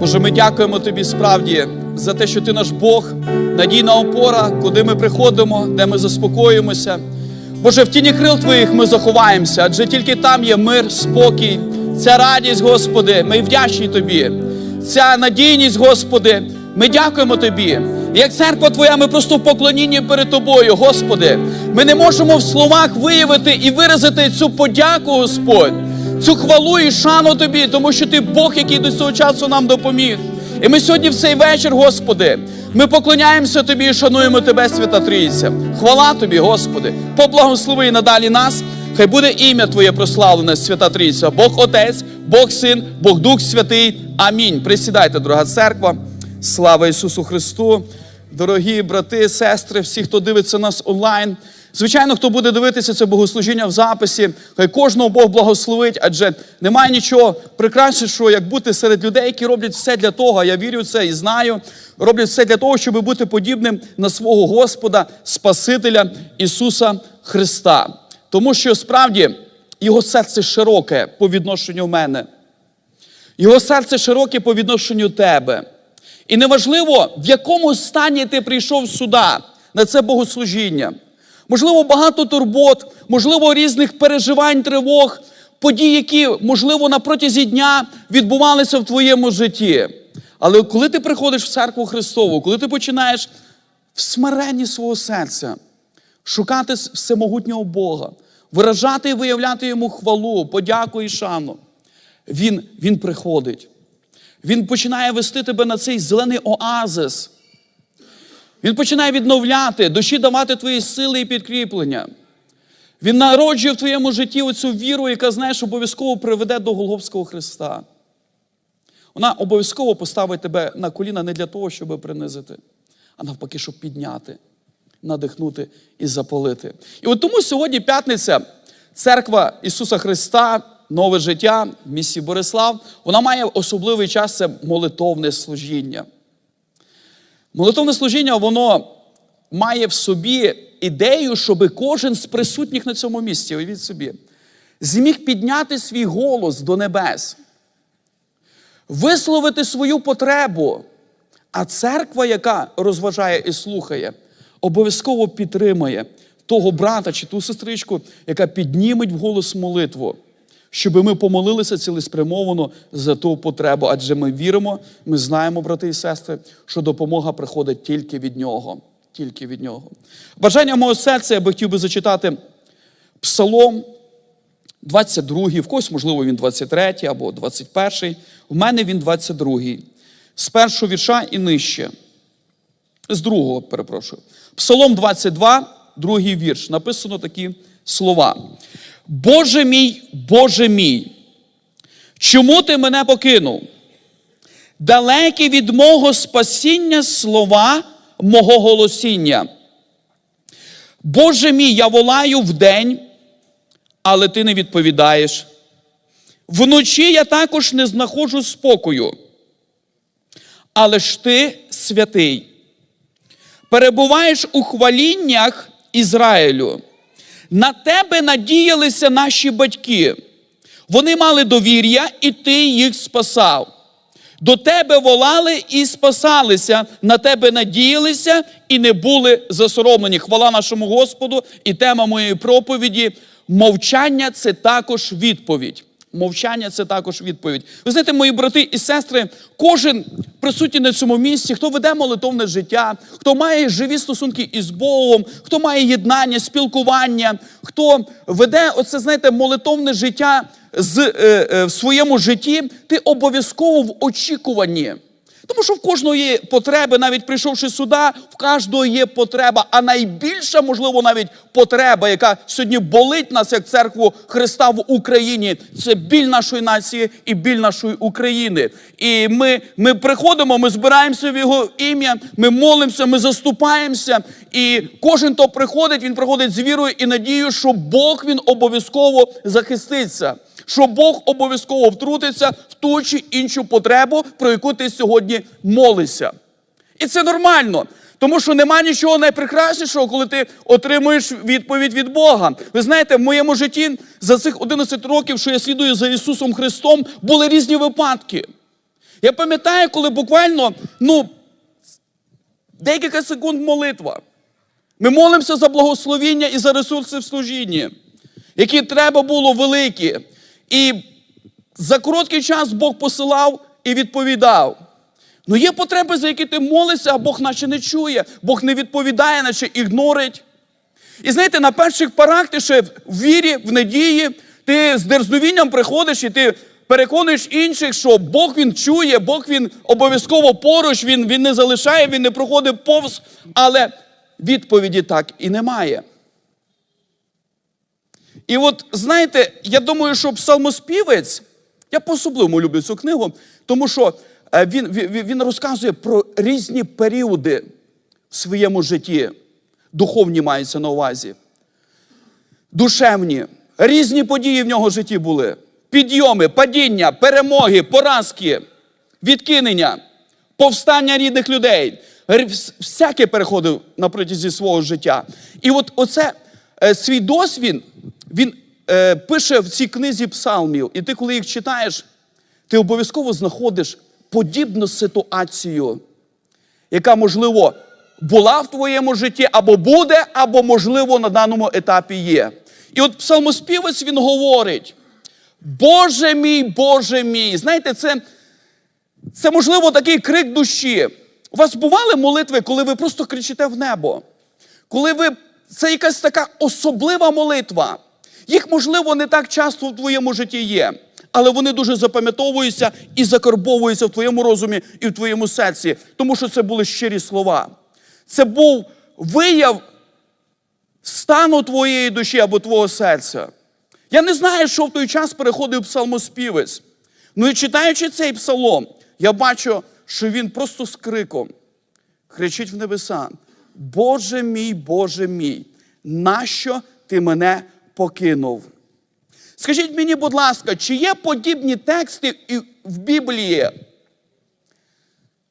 Боже, ми дякуємо Тобі справді за те, що Ти наш Бог, надійна опора, куди ми приходимо, де ми заспокоїмося. Боже, в тіні крил Твоїх ми заховаємося, адже тільки там є мир, спокій, ця радість, Господи. Ми вдячні Тобі. Ця надійність, Господи, ми дякуємо Тобі. Як церква Твоя, ми просто в поклонінні перед Тобою, Господи. Ми не можемо в словах виявити і виразити цю подяку, Господь, цю хвалу і шану Тобі, тому що Ти Бог, який до цього часу нам допоміг. І ми сьогодні в цей вечір, Господи, ми поклоняємося Тобі і шануємо Тебе, Свята Трійця. Хвала Тобі, Господи, поблагослови і надалі нас. Хай буде ім'я Твоє прославлене, Свята Трійця, Бог Отець, Бог Син, Бог Дух Святий. Амінь. Присідайте, дорога церква. Слава Ісусу Христу! Дорогі брати, сестри, всі, хто дивиться нас онлайн. Звичайно, хто буде дивитися це богослужіння в записі, хай кожного Бог благословить, адже немає нічого прекраснішого, як бути серед людей, які роблять все для того. Я вірю в це і знаю. Роблять все для того, щоб бути подібним на свого Господа, Спасителя Ісуса Христа. Тому що справді його серце широке по відношенню в мене. Його серце широке по відношенню тебе. І неважливо, в якому стані ти прийшов сюди на це богослужіння. Можливо, багато турбот, можливо, різних переживань, тривог, подій, які, можливо, на протязі дня відбувалися в твоєму житті. Але коли ти приходиш в церкву Христову, коли ти починаєш в смиренні свого серця шукати всемогутнього Бога, виражати і виявляти йому хвалу, подяку і шану, він, він приходить. Він починає вести тебе на цей зелений оазис. Він починає відновляти, душі давати твої сили і підкріплення. Він народжує в твоєму житті оцю віру, яка, знаєш, обов'язково приведе до Голгофського Христа. Вона обов'язково поставить тебе на коліна не для того, щоб принизити, а навпаки, щоб підняти, надихнути і запалити. І от тому сьогодні п'ятниця, церква Ісуса Христа, нове життя в місті Борислав, вона має особливий час це молитовне служіння. Молитовне служіння, воно має в собі ідею, щоб кожен з присутніх на цьому місці, уявіть собі, зміг підняти свій голос до небес, висловити свою потребу. А церква, яка розважає і слухає, обов'язково підтримає того брата чи ту сестричку, яка підніметь в голос молитву, щоб ми помолилися цілеспрямовано за ту потребу. Адже ми віримо, ми знаємо, брати і сестри, що допомога приходить тільки від нього. Тільки від нього. Бажання мого серця я би хотів би зачитати Псалом 22, в когось, можливо, він 23 або 21. У мене він 22. З першого вірша і нижче. З другого, перепрошую. Псалом 22, другий вірш. Написано такі слова. Боже мій, Боже мій, чому ти мене покинув? Далекі від мого спасіння слова мого голосіння. Боже мій, я волаю вдень, але ти не відповідаєш. Вночі я також не знаходжу спокою. Але ж ти святий. Перебуваєш у хваліннях Ізраїлю. На тебе надіялися наші батьки. Вони мали довір'я, і ти їх спасав. До тебе волали і спасалися, на тебе надіялися і не були засоромлені. Хвала нашому Господу і тема моєї проповіді мовчання це також відповідь. Мовчання це також відповідь. Ви знаєте, мої брати і сестри, кожен присутній на цьому місці, хто веде молитовне життя, хто має живі стосунки із Богом, хто має єднання, спілкування, хто веде оце, знаєте, молитовне життя з, е, е, в своєму житті, ти обов'язково в очікуванні. Тому що в кожного є потреби, навіть прийшовши сюди, в кожного є потреба. А найбільша, можливо, навіть потреба, яка сьогодні болить нас як церкву Христа в Україні, це біль нашої нації і біль нашої України. І ми, ми приходимо, ми збираємося в його ім'я, ми молимося, ми заступаємося. І кожен, хто приходить, він приходить з вірою і надією, що Бог він обов'язково захиститься що Бог обов'язково втрутиться в ту чи іншу потребу, про яку ти сьогодні молишся. І це нормально. Тому що нема нічого найпрекраснішого, коли ти отримуєш відповідь від Бога. Ви знаєте, в моєму житті за цих 11 років, що я слідую за Ісусом Христом, були різні випадки. Я пам'ятаю, коли буквально ну, декілька секунд молитва. Ми молимося за благословіння і за ресурси в служінні, які треба було великі. І за короткий час Бог посилав і відповідав. Ну є потреби, за які ти молишся, а Бог наче не чує, Бог не відповідає, наче ігнорить. І знаєте, на перших порах ти ще в вірі, в надії, ти з дерзновінням приходиш і ти переконуєш інших, що Бог він чує, Бог він обов'язково поруч, він, він не залишає, він не проходить повз, але відповіді так і немає. І от знаєте, я думаю, що псалмоспівець, я по-особливому люблю цю книгу, тому що е, він, він, він розказує про різні періоди в своєму житті. Духовні маються на увазі. Душевні. Різні події в нього житті були: підйоми, падіння, перемоги, поразки, відкинення, повстання рідних людей. Всяке переходив на протязі свого життя. І от оце е, свій досвід він е, пише в цій книзі псалмів. І ти, коли їх читаєш, ти обов'язково знаходиш подібну ситуацію, яка, можливо, була в твоєму житті, або буде, або, можливо, на даному етапі є. І от псалмоспівець він говорить: Боже мій, Боже мій. Знаєте, це, це можливо такий крик душі. У вас бували молитви, коли ви просто кричите в небо? Коли ви. Це якась така особлива молитва. Їх, можливо, не так часто в твоєму житті є, але вони дуже запам'ятовуються і закарбовуються в твоєму розумі і в твоєму серці, тому що це були щирі слова. Це був вияв стану твоєї душі або твого серця. Я не знаю, що в той час переходив псалмоспівець. Ну і читаючи цей псалом, я бачу, що він просто з криком кричить в небеса: Боже мій, Боже мій, нащо ти мене покинув? Скажіть мені, будь ласка, чи є подібні тексти в Біблії?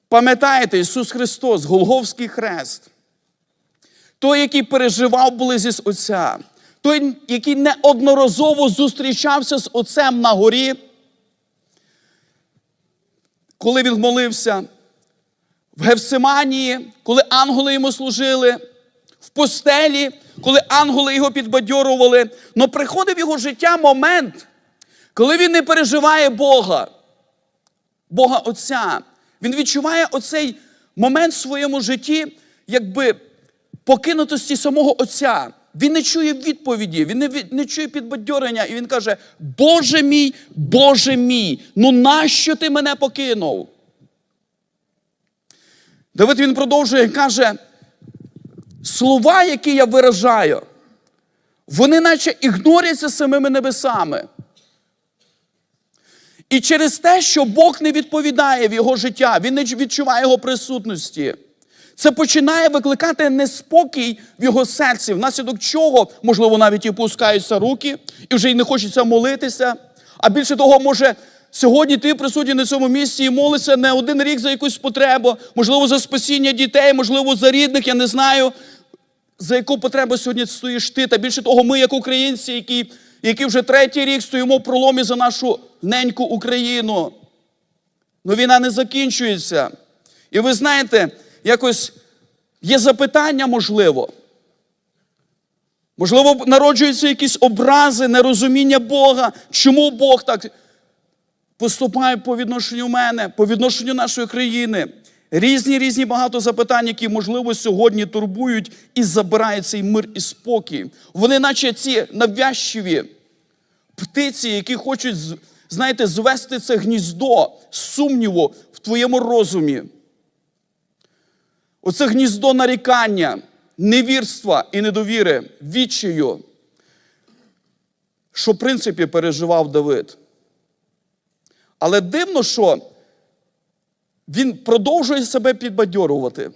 Пам'ятаєте, Ісус Христос, Голговський хрест, той, який переживав близість Отця, той, який неодноразово зустрічався з Отцем на горі, коли він молився, в Гевсиманії, коли ангели йому служили, в постелі, коли ангели його підбадьорували. Но приходив в його життя момент, коли він не переживає Бога, Бога Отця. Він відчуває оцей момент в своєму житті, якби покинутості самого Отця. Він не чує відповіді, він не, не чує підбадьорення, і він каже: Боже мій, Боже мій, ну нащо ти мене покинув? Давид він продовжує каже: слова, які я виражаю, вони наче ігноряться самими небесами. І через те, що Бог не відповідає в його життя, він не відчуває його присутності. Це починає викликати неспокій в його серці, внаслідок чого, можливо, навіть і пускаються руки, і вже й не хочеться молитися. А більше того, може, сьогодні ти присутній на цьому місці і молишся не один рік за якусь потребу, можливо, за спасіння дітей, можливо, за рідних, я не знаю, за яку потребу сьогодні стоїш ти. Та більше того, ми, як українці, які, які вже третій рік стоїмо в проломі за нашу неньку Україну. Ну війна не закінчується. І ви знаєте, якось є запитання, можливо. Можливо, народжуються якісь образи, нерозуміння Бога. Чому Бог так поступає по відношенню мене, по відношенню нашої країни? Різні різні багато запитань, які, можливо, сьогодні турбують і забирають цей мир і спокій. Вони, наче ці навязчиві птиці, які хочуть, знаєте, звести це гніздо сумніву в твоєму розумі. Оце гніздо нарікання, невірства і недовіри, відчаю, що в принципі переживав Давид. Але дивно, що він продовжує себе підбадьорувати.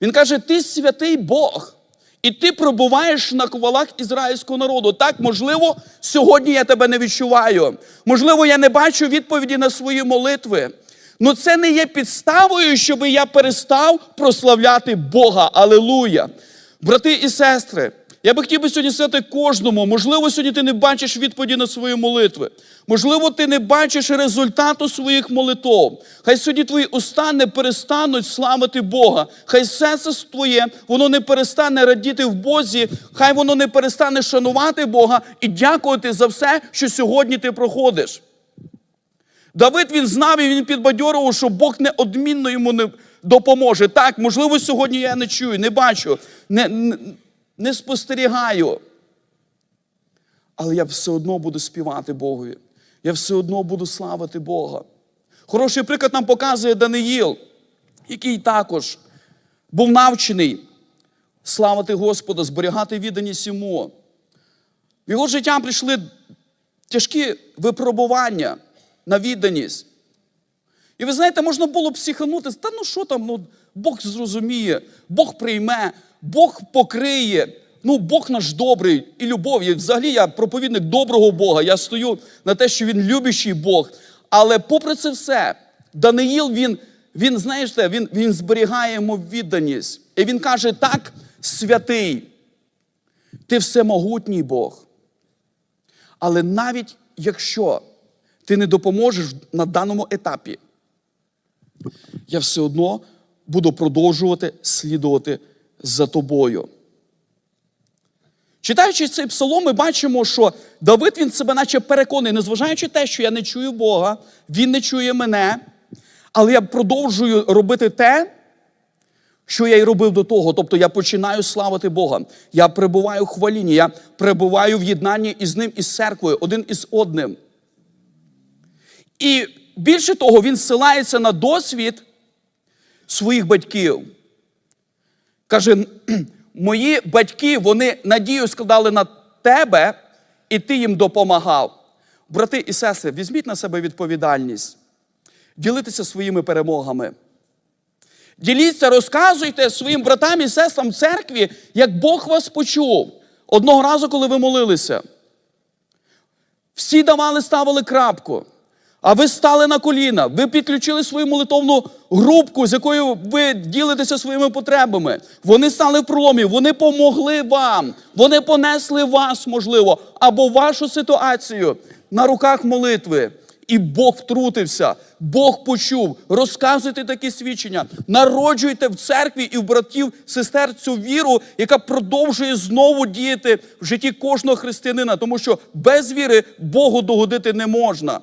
Він каже: Ти святий Бог, і ти пробуваєш на ковалах ізраїльського народу. Так, можливо, сьогодні я тебе не відчуваю. Можливо, я не бачу відповіді на свої молитви. Ну це не є підставою, щоб я перестав прославляти Бога. Алелуя! Брати і сестри, я би хотів би сьогодні сказати кожному, можливо, сьогодні ти не бачиш відповіді на свої молитви. Можливо, ти не бачиш результату своїх молитв. Хай сьогодні твої уста не перестануть славити Бога. Хай серце твоє, воно не перестане радіти в Бозі, хай воно не перестане шанувати Бога і дякувати за все, що сьогодні ти проходиш. Давид він знав і він підбадьорував, що Бог неодмінно йому не допоможе. Так, можливо, сьогодні я не чую, не бачу, не, не, спостерігаю. Але я все одно буду співати Богові. Я все одно буду славити Бога. Хороший приклад нам показує Даниїл, який також був навчений славити Господа, зберігати відданість йому. В його життя прийшли тяжкі випробування на відданість. І ви знаєте, можна було б психанути, та ну що там, ну, Бог зрозуміє, Бог прийме, Бог покриє. Ну, Бог наш добрий і любов. І взагалі я проповідник доброго Бога. Я стою на те, що він любящий Бог. Але попри це все, Даниїл, він, він знаєте, він, він зберігає йому відданість. І він каже: так, святий, ти всемогутній Бог. Але навіть якщо ти не допоможеш на даному етапі, я все одно буду продовжувати слідувати за тобою. Читаючи цей псалом, ми бачимо, що Давид він себе наче переконаний, незважаючи те, що я не чую Бога, він не чує мене, але я продовжую робити те, що я й робив до того. Тобто я починаю славити Бога. Я перебуваю в хвалінні, я перебуваю в єднанні із ним із церквою, один із одним. І більше того, він ссилається на досвід своїх батьків. Каже, мої батьки, вони надію складали на тебе, і ти їм допомагав. Брати і сестри, візьміть на себе відповідальність, ділитися своїми перемогами. Діліться, розказуйте своїм братам і сестрам в церкві, як Бог вас почув. Одного разу, коли ви молилися. Всі давали, ставили крапку. А ви стали на коліна, ви підключили свою молитовну групку, з якою ви ділитеся своїми потребами. Вони стали в проломі, вони помогли вам, вони понесли вас, можливо, або вашу ситуацію на руках молитви. І Бог втрутився, Бог почув. Розказуйте такі свідчення, народжуйте в церкві і в братів, сестер цю віру, яка продовжує знову діяти в житті кожного християнина, тому що без віри Богу догодити не можна.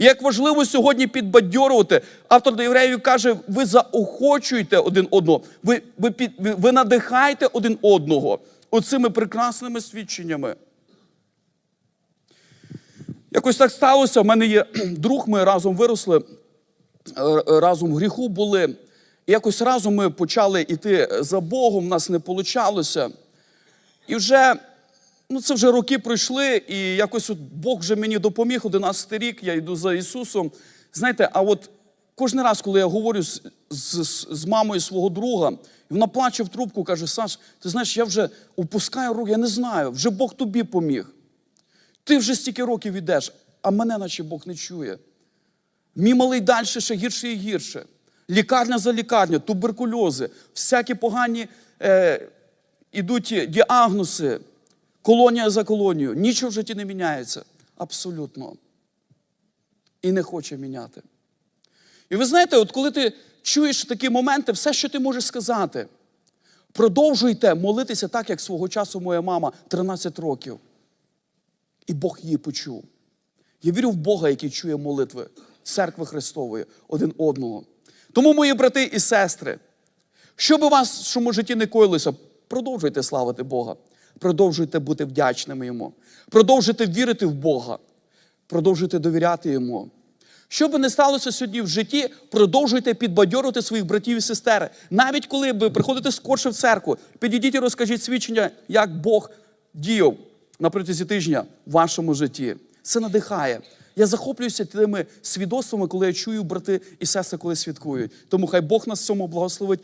І як важливо сьогодні підбадьорувати, автор до євреїв каже, ви заохочуєте один одного, ви, ви, під, ви, надихаєте один одного оцими прекрасними свідченнями. Якось так сталося. У мене є друг, ми разом виросли, е, разом в гріху були. І якось разом ми почали йти за Богом, у нас не вийшло. І вже, ну це вже роки пройшли, і якось от Бог вже мені допоміг, 11 рік, я йду за Ісусом. Знаєте, а от кожен раз, коли я говорю з, з, з мамою свого друга, і вона плаче в трубку, каже: Саш, ти знаєш, я вже опускаю руки, я не знаю, вже Бог тобі поміг. Ти вже стільки років йдеш, а мене наче Бог не чує. Мій малий далі ще гірше і гірше. Лікарня за лікарня, туберкульози, всякі погані е, ідуть діагнози, колонія за колонією. Нічого в житті не міняється. Абсолютно. І не хоче міняти. І ви знаєте, от коли ти чуєш такі моменти, все, що ти можеш сказати, продовжуйте молитися так, як свого часу моя мама 13 років. І Бог її почув. Я вірю в Бога, який чує молитви церкви Христової один одного. Тому, мої брати і сестри, що би вас в своєму житті не коїлося, продовжуйте славити Бога, продовжуйте бути вдячними Йому, продовжуйте вірити в Бога, продовжуйте довіряти Йому. Що би не сталося сьогодні в житті, продовжуйте підбадьорити своїх братів і сестер. Навіть коли ви приходите скорше в церкву, підійдіть і розкажіть свідчення, як Бог діяв на протязі тижня в вашому житті. Це надихає. Я захоплююся тими свідоцтвами, коли я чую брати і сестри, коли святкують. Тому хай Бог нас в цьому благословить.